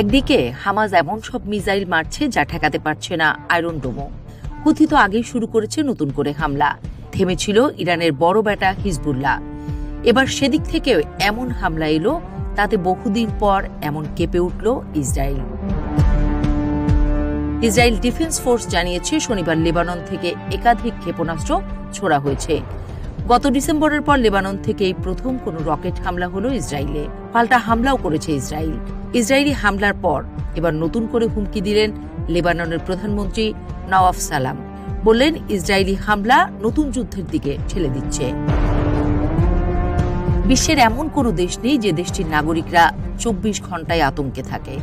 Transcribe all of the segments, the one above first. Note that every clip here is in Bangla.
একদিকে হামাজ এমন সব মিসাইল মারছে যা ঠেকাতে পারছে না আয়রন ডোমো হুথি তো আগেই শুরু করেছে নতুন করে হামলা। থেমেছিল ইরানের বড় বেটা হিজবুল্লাহ। এবার সেদিক থেকেও এমন হামলা এলো, তাতে বহুদিন পর এমন কেঁপে উঠল ইসরায়েল। ইসরায়েল ডিফেন্স ফোর্স জানিয়েছে শনিবার লেবানন থেকে একাধিক ক্ষেপণাস্ত্র ছোড়া হয়েছে। গত ডিসেম্বরের পর লেবানন থেকে এই প্রথম কোনো রকেট হামলা হলো ইসরায়েলে। পাল্টা হামলাও করেছে ইসরায়েল। ইসরায়েলি হামলার পর এবার নতুন করে হুমকি দিলেন লেবাননের প্রধানমন্ত্রী নওয়াফ সালাম। বললেন, ইসরায়েলি হামলা নতুন যুদ্ধের দিকে ঠেলে দিচ্ছে। বিশ্বের এমন কোনো দেশ নেই যে দেশটির নাগরিকরা চব্বিশ ঘন্টায় আতঙ্কে থাকে।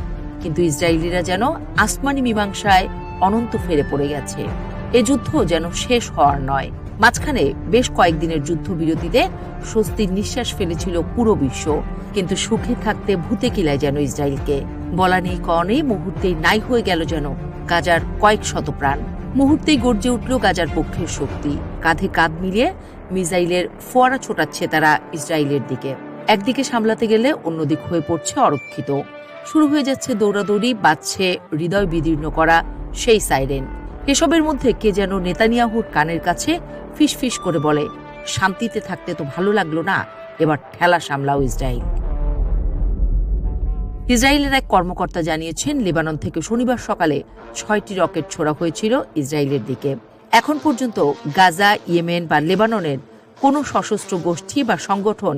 কিন্তু ইসরায়েলিরা যেন আসমানি মীমাংসায় অনন্ত ফেরে পড়ে গেছে। এ যুদ্ধ যেন শেষ হওয়ার নয়। মাঝখানে বেশ কয়েকদিনের যুদ্ধবিরতিতে স্বস্তির নিঃশ্বাস ফেলেছিল পুরো বিশ্ব, কিন্তু সুখে থাকতে ভূতে কিলায় যেন ইসরায়েলকে। বলা নেই কনে মুহূর্তেই নাই হয়ে গেল যেন গাজার কয়েক শত প্রাণ। মুহূর্তেই গর্জে উঠল গাজার পক্ষের শক্তি। কাঁধে কাঁধ মিলিয়ে মিসাইলের ফোয়ারা ছোটাচ্ছে তারা ইসরায়েলের দিকে। একদিকে সামলাতে গেলে অন্যদিক হয়ে পড়ছে অরক্ষিত। শুরু হয়ে যাচ্ছে দৌড়াদৌড়ি, বাজছে হৃদয় বিদীর্ণ করা সেই সাইরেন। এসবের মধ্যে কে যেন নেতানিয়াহুর কানের কাছে ফিসফিস করে বলে, শান্তিতে থাকতে তো ভালো লাগল না, এবার ঠেলা সামলাও ইসরায়েল। ইসরায়েলের এক কর্মকর্তা জানিয়েছেন, লেবানন থেকে শনিবার সকালে ছয়টি রকেট ছোড়া হয়েছিল ইসরায়েলের দিকে। এখন পর্যন্ত গাজা, ইয়েমেন বা লেবাননের কোনো সশস্ত্র গোষ্ঠী বা সংগঠন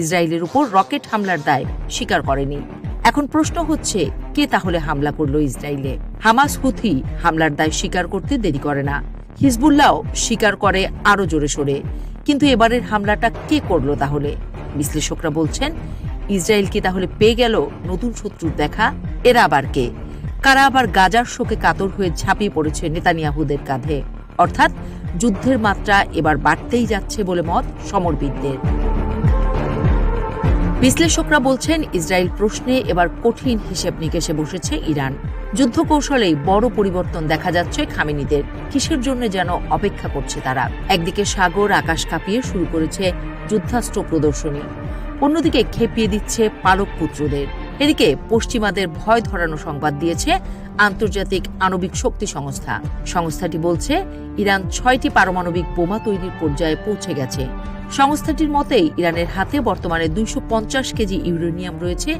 ইসরায়েলের উপর রকেট হামলার দায় স্বীকার করেনি। এখন প্রশ্ন হচ্ছে, কে তাহলে হামলা করল ইসরায়েলে? হামাস হুথি হামলার দায় স্বীকার করতে দেরি করে না। হিজবুল্লাহ স্বীকার করে আরও জোরে সোরে। কিন্তু এবারের হামলাটা কে করল তাহলে? বিশ্লেষকরা বলছেন, ইসরায়েল কি তাহলে পেয়ে গেল নতুন শত্রুর দেখা? এরা আবার কে? কারা আবার গাজার শোকে কাতর হয়ে ঝাঁপিয়ে পড়েছে নেতানিয়াহুদের কাঁধে? অর্থাৎ যুদ্ধের মাত্রা এবার বাড়তেই যাচ্ছে বলে মত সমরবিদদের। বিশ্লেষকরা বলছেন, ইসরায়েল প্রশ্নে এবার কঠিন হিসেব নিকেশে বসেছে ইরান। যুদ্ধ কৌশলেই বড় পরিবর্তন দেখা যাচ্ছে খামেনিদের। কিসের জন্য যেন অপেক্ষা করছে তারা? একদিকে সাগর, আকাশ কাঁপিয়ে শুরু করেছে যুদ্ধাস্ত্র প্রদর্শনী। অন্যদিকে খেপিয়ে দিচ্ছে পালক পুত্রদের। এদিকে পশ্চিমাদের ভয় ধরানো সংবাদ দিয়েছে আন্তর্জাতিক আণবিক শক্তি সংস্থা। সংস্থাটি বলছে, ইরান ছয়টি পারমাণবিক বোমা তৈরির পর্যায়ে পৌঁছে গেছে। সংস্থাটির মতেই ইরানের হাতে বর্তমানে দুইশো পঞ্চাশ কেজি ইউরেনিয়াম রয়েছে,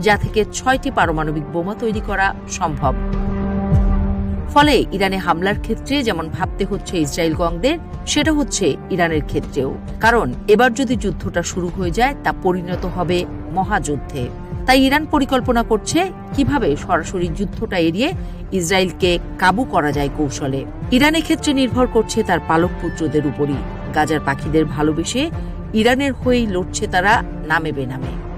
যা থেকে ছয়টি পারমাণবিক বোমা তৈরি করা সম্ভব। ফলে ইরানে হামলার ক্ষেত্রে যেমন ভাবতে হচ্ছে ইসরায়েল গংদের, সেটা হচ্ছে ইরানের ক্ষেত্রেও। কারণ এবার যদি যুদ্ধটা শুরু হয়ে যায়, তা পরিণত হবে মহাযুদ্ধে। তাই ইরান পরিকল্পনা করছে কীভাবে সরাসরি যুদ্ধটা এড়িয়ে ইসরায়েলকে কাবু করা যায় কৌশলে। ইরান ক্ষেত্রে নির্ভর করছে তার পালক পুত্রদের উপরই। গাজার পাখিদের ভালোবেসে ইরানের হয়েই লড়ছে তারা নামে বেনামে।